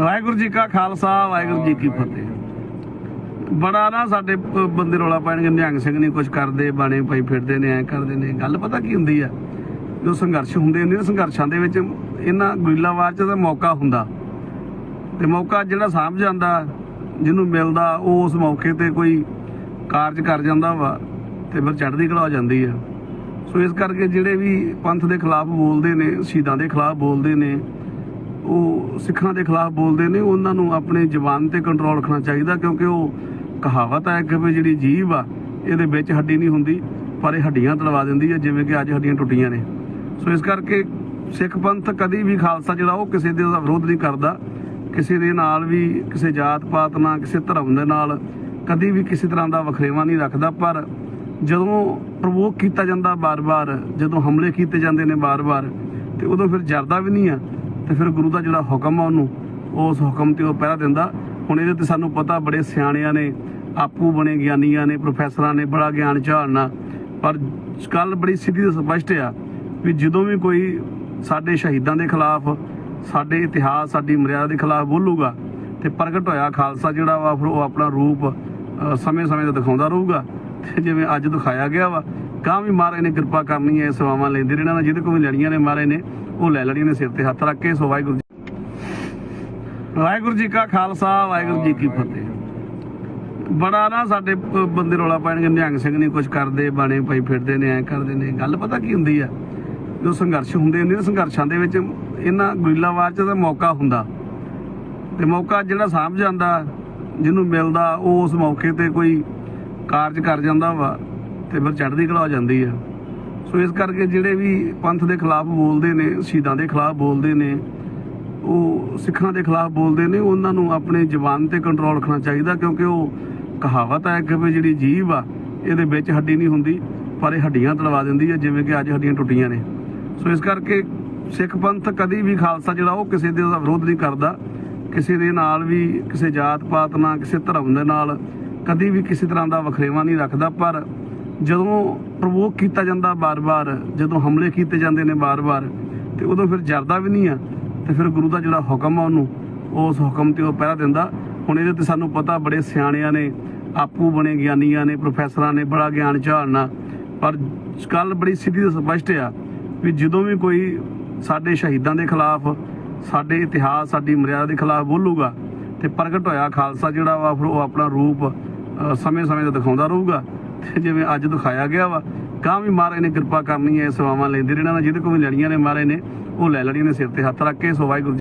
ਵਾਹਿਗੁਰੂ ਜੀ ਕਾ ਖਾਲਸਾ ਵਾਹਿਗੁਰੂ ਜੀ ਕੀ ਫਤਿਹ। ਬੜਾ ਨਾ ਸਾਡੇ ਬੰਦੇ ਰੋਲਾ ਪਾਣਗੇ ਨਿਹੰਗ ਸਿੰਘ ਨਹੀਂ ਕੁਝ ਕਰਦੇ ਬਾਣੇ ਪਾਈ ਫਿਰਦੇ ਨੇ ਐ ਕਰਦੇ ਨੇ। ਗੱਲ ਪਤਾ ਕੀ ਹੁੰਦੀ ਆ? ਜੋ ਸੰਘਰਸ਼ ਹੁੰਦੇ ਨੇ ਸੰਘਰਸ਼ਾਂ ਦੇ ਵਿੱਚ ਇਹਨਾਂ ਗੁਰੀਲਾਵਾਰ ਚ ਦਾ ਮੌਕਾ ਹੁੰਦਾ। ਤੇ ਮੌਕਾ ਜਿਹੜਾ ਸਾਂਭ ਜਾਂਦਾ ਜਿਹਨੂੰ ਮਿਲਦਾ ਉਹ ਉਸ ਮੌਕੇ ਤੇ ਕੋਈ ਕਾਰਜ ਕਰ ਜਾਂਦਾ ਵਾ ਤੇ ਫਿਰ ਚੜ੍ਹਦੀ ਕਲਾ ਹੋ ਜਾਂਦੀ ਆ। ਸੋ ਇਸ ਕਰਕੇ ਜਿਹੜੇ ਵੀ ਪੰਥ ਦੇ ਖਿਲਾਫ ਬੋਲਦੇ ਨੇ ਸ਼ਹੀਦਾਂ ਦੇ ਖਿਲਾਫ ਬੋਲਦੇ ਨੇ ਉਹ ਸਿੱਖਾਂ ਦੇ ਖਿਲਾਫ ਬੋਲਦੇ ਨੇ, ਉਹਨਾਂ ਨੂੰ ਆਪਣੇ ਜ਼ੁਬਾਨ ਤੇ ਕੰਟਰੋਲ ਰੱਖਣਾ ਚਾਹੀਦਾ ਕਿਉਂਕਿ ਉਹ ਕਹਾਵਤ ਹੈ ਕਿ ਵੀ ਜਿਹੜੀ ਜੀਭ ਆ, ਇਹਦੇ ਵਿੱਚ ਹੱਡੀ ਨਹੀਂ ਹੁੰਦੀ, ਪਰ ਇਹ ਹੱਡੀਆਂ ਤੜਵਾ ਦਿੰਦੀ ਹੈ ਜਿਵੇਂ ਕਿ ਅੱਜ ਹੱਡੀਆਂ ਟੁੱਟੀਆਂ ਨੇ। ਸੋ ਇਸ ਕਰਕੇ ਸਿੱਖ ਪੰਥ ਕਦੀ ਵੀ ਖਾਲਸਾ ਜਿਹੜਾ ਉਹ ਕਿਸੇ ਦੇ ਦਾ ਵਿਰੋਧ ਨਹੀਂ ਕਰਦਾ, ਕਿਸੇ ਦੇ ਨਾਲ ਵੀ, ਕਿਸੇ ਜਾਤ ਪਾਤ ਨਾਲ, ਕਿਸੇ ਧਰਮ ਦੇ ਨਾਲ ਕਦੀ ਵੀ ਕਿਸੇ ਤਰ੍ਹਾਂ ਦਾ ਵਖਰੇਵਾ ਨਹੀਂ ਰੱਖਦਾ, ਪਰ ਜਦੋਂ ਪ੍ਰਵੋਕ ਕੀਤਾ ਜਾਂਦਾ ਬਾਰ-ਬਾਰ, ਜਦੋਂ ਹਮਲੇ ਕੀਤੇ ਜਾਂਦੇ ਨੇ ਬਾਰ-ਬਾਰ, ਤੇ ਉਦੋਂ ਫਿਰ ਜਰਦਾ ਵੀ ਨਹੀਂ ਆ। ਤੇ ਫਿਰ ਗੁਰੂ ਦਾ ਜਿਹੜਾ ਹੁਕਮ ਆ ਉਹਨੂੰ, ਉਸ ਹੁਕਮ ਤੇ ਉਹ ਪਹਿਰਾ ਦਿੰਦਾ। ਹੁਣ ਇਹਦੇ ਤੇ ਸਾਨੂੰ ਪਤਾ ਬੜੇ ਸਿਆਣਿਆਂ ਨੇ, ਆਪੂ ਬਣੇ ਗਿਆਨੀਆਂ ਨੇ ਪ੍ਰੋਫੈਸਰਾਂ ਨੇ, ਬੜਾ ਗਿਆਨ ਝਾੜਨਾ। ਪਰ ਗੱਲ ਬੜੀ ਸਿੱਧੀ ਤੇ ਸਪਸ਼ਟ ਆ ਵੀ ਜਦੋਂ ਵੀ ਕੋਈ ਸਾਡੇ ਸ਼ਹੀਦਾਂ ਦੇ ਖਿਲਾਫ, ਸਾਡੇ ਇਤਿਹਾਸ, ਸਾਡੀ ਮਰਿਆਦਾ ਦੇ ਖਿਲਾਫ ਬੋਲੂਗਾ ਤੇ ਪ੍ਰਗਟ ਹੋਇਆ ਖਾਲਸਾ ਜਿਹੜਾ ਵਾ, ਫਿਰ ਉਹ ਆਪਣਾ ਰੂਪ ਸਮੇਂ-ਸਮੇਂ ਤੇ ਦਿਖਾਉਂਦਾ ਰਹੂਗਾ। ਜਿਵੇਂ ਅੱਜ ਦਿਖਾਇਆ ਗਿਆ ਵਾ ਕਾਂ ਵੀ ਮਹਾਰਾਜ ਨੇ ਕਿਰਪਾ ਕਰਨੀ ਹੈ ਸੇਵਾਵਾਂ ਲੈਂਦੇ ਰਹਿਣਾ ਨਾ ਜਿਹਦੇ ਕੋਲ ਵੀ ਲੈਣੀਆਂ ਨੇ ਮਹਾਰਾਜ ਨੇ, ਉਹ ਲੈ ਲੈਣੀਆਂ ਨੇ ਸਿਰ ਤੇ ਹੱਥ ਰੱਖ ਕੇ, ਸੋ ਵਾਹਿਗੁਰੂ ਜੀ ਵਾਹਿਗੁਰੂ ਜੀ ਕਾ ਖਾਲਸਾ, ਵਾਹਿਗੁਰੂ ਜੀ ਕੀ ਫਤਿਹ। ਬੜਾ ਨਾ ਸਾਡੇ ਬੰਦੇ ਰੋਲਾ ਪਾਣਗੇ ਨਿਹੰਗ ਸਿੰਘ ਨਹੀਂ ਕੁਝ ਕਰਦੇ, ਬਾਣੇ ਪਾਈ ਫਿਰਦੇ ਨੇ, ਐ ਕਰਦੇ ਨੇ, ਗੱਲ ਪਤਾ ਕੀ ਹੁੰਦੀ ਆ? ਜੋ ਸੰਘਰਸ਼ ਹੁੰਦੇ ਨੇ, ਸੰਘਰਸ਼ਾਂ ਦੇ ਵਿੱਚ ਇਹਨਾਂ ਗੁਰੀਲਾਵਾਰ ਚ ਦਾ ਮੌਕਾ ਹੁੰਦਾ। ਤੇ ਮੌਕਾ ਜਿਹੜਾ ਸਾਂਭ ਜਾਂਦਾ, ਜਿਹਨੂੰ ਮਿਲਦਾ, ਉਹ ਉਸ ਮੌਕੇ ਤੇ ਕੋਈ ਕਾਰਜ ਕਰ ਜਾਂਦਾ ਵਾ ਤੇ ਫਿਰ ਚੜ੍ਹਦੀ ਕਲਾ ਹੋ ਜਾਂਦੀ ਆ। ਸੋ ਇਸ ਕਰਕੇ ਜਿਹੜੇ ਵੀ ਪੰਥ ਦੇ ਖਿਲਾਫ ਬੋਲਦੇ ਨੇ, ਸ਼ਹੀਦਾਂ ਦੇ ਖਿਲਾਫ ਬੋਲਦੇ ਨੇ, ਉਹ ਸਿੱਖਾਂ ਦੇ ਖਿਲਾਫ ਬੋਲਦੇ ਨੇ, ਉਹਨਾਂ ਨੂੰ ਆਪਣੇ ਜ਼ੁਬਾਨ ਤੇ ਕੰਟਰੋਲ ਰੱਖਣਾ ਚਾਹੀਦਾ ਕਿਉਂਕਿ ਉਹ ਕਹਾਵਤ ਹੈ ਕਿ ਵੀ ਜਿਹੜੀ ਜੀਭ ਆ, ਇਹਦੇ ਵਿੱਚ ਹੱਡੀ ਨਹੀਂ ਹੁੰਦੀ, ਪਰ ਇਹ ਹੱਡੀਆਂ ਤੜਵਾ ਦਿੰਦੀ ਹੈ ਜਿਵੇਂ ਕਿ ਅੱਜ ਹੱਡੀਆਂ ਟੁੱਟੀਆਂ ਨੇ। ਸੋ ਇਸ ਕਰਕੇ ਸਿੱਖ ਪੰਥ ਕਦੀ ਵੀ ਖਾਲਸਾ ਜਿਹੜਾ ਉਹ ਕਿਸੇ ਦੇ ਦਾ ਵਿਰੋਧ ਨਹੀਂ ਕਰਦਾ। ਕਿਸੇ ਦੇ ਨਾਲ ਵੀ, ਕਿਸੇ ਜਾਤ ਪਾਤ ਨਾਲ, ਕਿਸੇ ਧਰਮ ਦੇ ਨਾਲ ਕਦੀ ਵੀ ਕਿਸੇ ਤਰ੍ਹਾਂ ਦਾ ਵਖਰੇਵਾ ਨਹੀਂ ਰੱਖਦਾ, ਪਰ ਜਦੋਂ ਪ੍ਰਵੋਕ ਕੀਤਾ ਜਾਂਦਾ ਬਾਰ-ਬਾਰ, ਜਦੋਂ ਹਮਲੇ ਕੀਤੇ ਜਾਂਦੇ ਨੇ ਬਾਰ-ਬਾਰ, ਤੇ ਉਦੋਂ ਫਿਰ ਜਰਦਾ ਵੀ ਨਹੀਂ ਆ, ਤੇ ਫਿਰ ਗੁਰੂ ਦਾ ਜਿਹੜਾ ਹੁਕਮ ਆ ਉਹਨੂੰ, ਉਸ ਹੁਕਮ ਤੇ ਉਹ ਪਹਿਰਾ ਦਿੰਦਾ। ਹੁਣ ਇਹਦੇ ਤੇ ਸਾਨੂੰ ਪਤਾ ਬੜੇ ਸਿਆਣਿਆਂ ਨੇ, ਆਪੂ ਬਣੇ ਗਿਆਨੀਆਂ ਨੇ ਪ੍ਰੋਫੈਸਰਾਂ ਨੇ, ਬੜਾ ਗਿਆਨ ਝਾੜਨਾ। ਪਰ ਗੱਲ ਬੜੀ ਸਿੱਧੀ ਤੇ ਸਪਸ਼ਟ ਆ ਵੀ ਜਦੋਂ ਵੀ ਕੋਈ ਸਾਡੇ ਸ਼ਹੀਦਾਂ ਦੇ ਖਿਲਾਫ, ਸਾਡੇ ਇਤਿਹਾਸ, ਸਾਡੀ ਮਰਿਆਦਾ ਦੇ ਖਿਲਾਫ ਬੋਲੂਗਾ, ਤੇ ਪ੍ਰਗਟ ਹੋਇਆ ਖਾਲਸਾ ਜਿਹੜਾ ਵਾ, ਫਿਰ ਉਹ ਆਪਣਾ ਰੂਪ ਸਮੇਂ-ਸਮੇਂ ਤੇ ਦਿਖਾਉਂਦਾ ਰਹੂਗਾ। ਤੇ ਜਿਵੇਂ ਅੱਜ ਦਿਖਾਇਆ ਗਿਆ ਵਾ ਕਾਂ ਵੀ ਮਹਾਰਾਜ ਨੇ ਕਿਰਪਾ ਕਰਨੀ ਹੈ ਸੇਵਾਵਾਂ ਲੈਂਦੇ ਰਹਿਣਾ ਨਾ ਜਿਹਦੇ ਕੋਲ ਵੀ ਲੈਣੀਆਂ ਨੇ ਮਹਾਰਾਜ ਨੇ, ਉਹ ਲੈ ਲੈਣੀਆਂ ਨੇ ਸਿਰ ਤੇ ਹੱਥ ਰੱਖ ਕੇ, ਸੋ ਵਾਹਿਗੁਰੂ ਜੀ